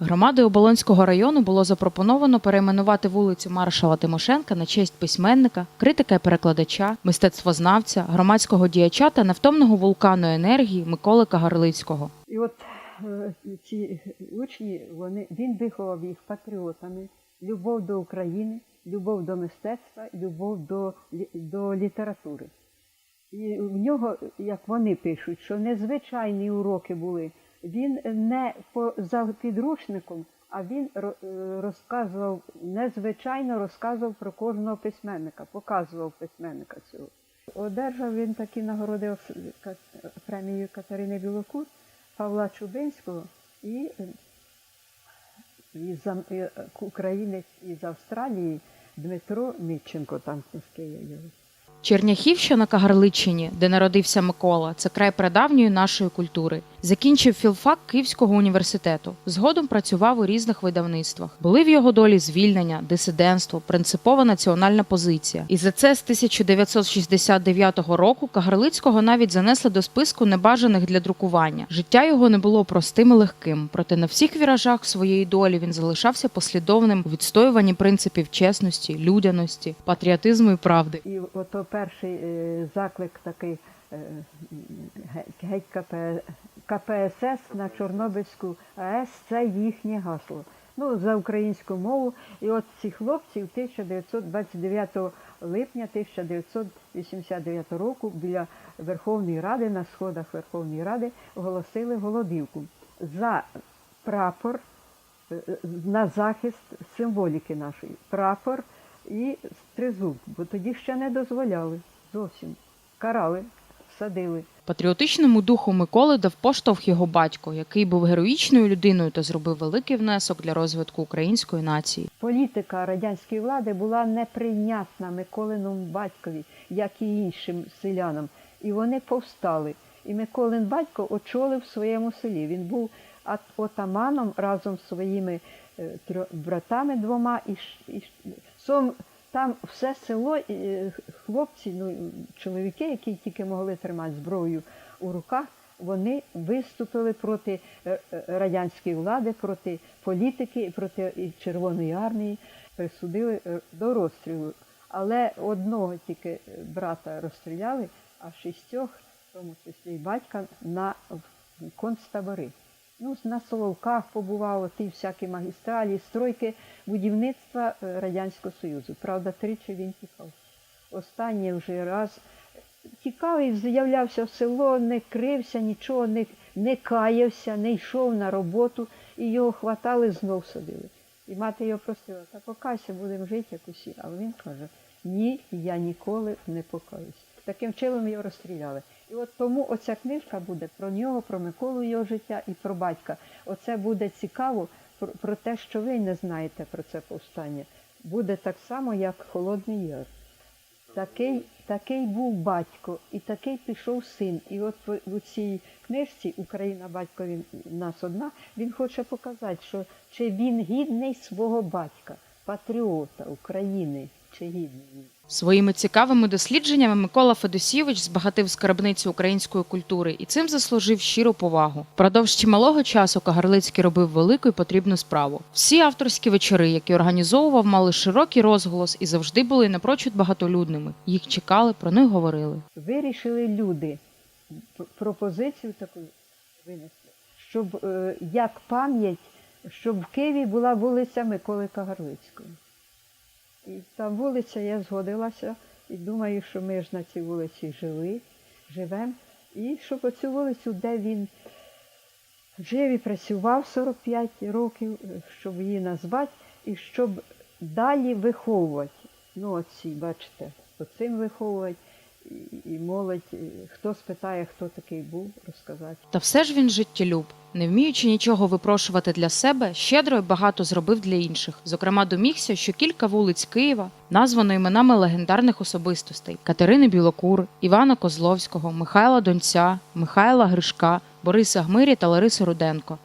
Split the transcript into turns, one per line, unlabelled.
Громадою Оболонського району було запропоновано перейменувати вулицю Маршала Тимошенка на честь письменника, критика і перекладача, мистецтвознавця, громадського діяча та невтомного вулкану енергії Миколи Кагарлицького.
І от е, ці учні, вони, він виховав їх патріотами, любов до України, любов до мистецтва, любов до, до літератури. І в нього, як вони пишуть, що незвичайні уроки були. Він не по, за підручником, а він е, розказував, незвичайно розказував про кожного письменника, показував письменника цього. Одержав він такі нагороди премію Катерини Білокур, Павла Чубинського і із е, українець із Австралії Дмитро Мітченко, там є його.
Черняхівщина Кагарличчині, де народився Микола, це край прадавньої нашої культури. Закінчив філфак Київського університету. Згодом працював у різних видавництвах. Були в його долі звільнення, дисидентство, принципова національна позиція. І за це з 1969 року Кагарлицького навіть занесли до списку небажаних для друкування. Життя його не було простим і легким, проте на всіх віражах своєї долі він залишався послідовним у відстоюванні принципів чесності, людяності, патріотизму і правди.
І ото перший е, заклик такий е, геть- КП, КПСС на Чорнобильську АЕС це їхнє гасло. Ну, за українську мову. І от ці хлопці в 1929 липня 1989 року біля Верховної Ради, на сходах Верховної Ради, оголосили голодівку за прапор е, на захист символіки нашої. Прапор і тризуб, бо тоді ще не дозволяли зовсім. Карали, садили.
Патріотичному духу Миколи дав поштовх його батько, який був героїчною людиною та зробив великий внесок для розвитку української нації.
Політика радянської влади була неприйнятна Миколиному батькові, як і іншим селянам. І вони повстали. І Миколин батько очолив в своєму селі. Він був отаманом разом з своїми е, братами двома. І, сом, там все село, е, хлопці, ну, чоловіки, які тільки могли тримати зброю у руках, вони виступили проти е, е, радянської влади, проти політики, проти Червоної армії, присудили до розстрілу. Але одного тільки брата розстріляли, а шістьох, в тому числі і батька, на концтабори. Ну, на Соловках побував, ті всякі магістралі, стройки будівництва е, Радянського Союзу. Правда, тричі він тікав. Останній вже раз тікав і з'являвся в село, не крився, нічого, не, не каявся, не йшов на роботу, і його хватали, знов садили. І мати його просила, та покайся, будемо жити як усі. А він каже, ні, я ніколи не покаюсь. Таким чином його розстріляли. І от тому оця книжка буде про нього, про Миколу його життя і про батька. Оце буде цікаво про, про те, що ви не знаєте про це повстання. Буде так само, як Холодний Яр. Такий, такий був батько, і такий пішов син. І от в- у цій книжці Україна батькові нас одна. Він хоче показати, що чи він гідний свого батька, патріота України, чи гідний він.
Своїми цікавими дослідженнями Микола Федосійович збагатив скарбницю української культури і цим заслужив щиру повагу. Впродовж чималого часу Кагарлицький робив велику і потрібну справу. Всі авторські вечори, які організовував, мали широкий розголос і завжди були напрочуд багатолюдними. Їх чекали, про них говорили.
Вирішили люди пропозицію таку винесли, щоб е, як пам'ять, щоб в Києві була вулиця Миколи Кагарлицького. І та вулиця, я згодилася і думаю, що ми ж на цій вулиці жили, живемо. І щоб оцю вулицю, де він жив і працював 45 років, щоб її назвати, і щоб далі виховувати. Ну, оці, бачите, оцим виховувати, і, молодь. Хто спитає, хто такий був, розказати.
Та все ж він життєлюб. Не вміючи нічого випрошувати для себе, щедро й багато зробив для інших. Зокрема, домігся, що кілька вулиць Києва названо іменами легендарних особистостей: Катерини Білокур, Івана Козловського, Михайла Донця, Михайла Гришка, Бориса Гмирі та Лариси Руденко.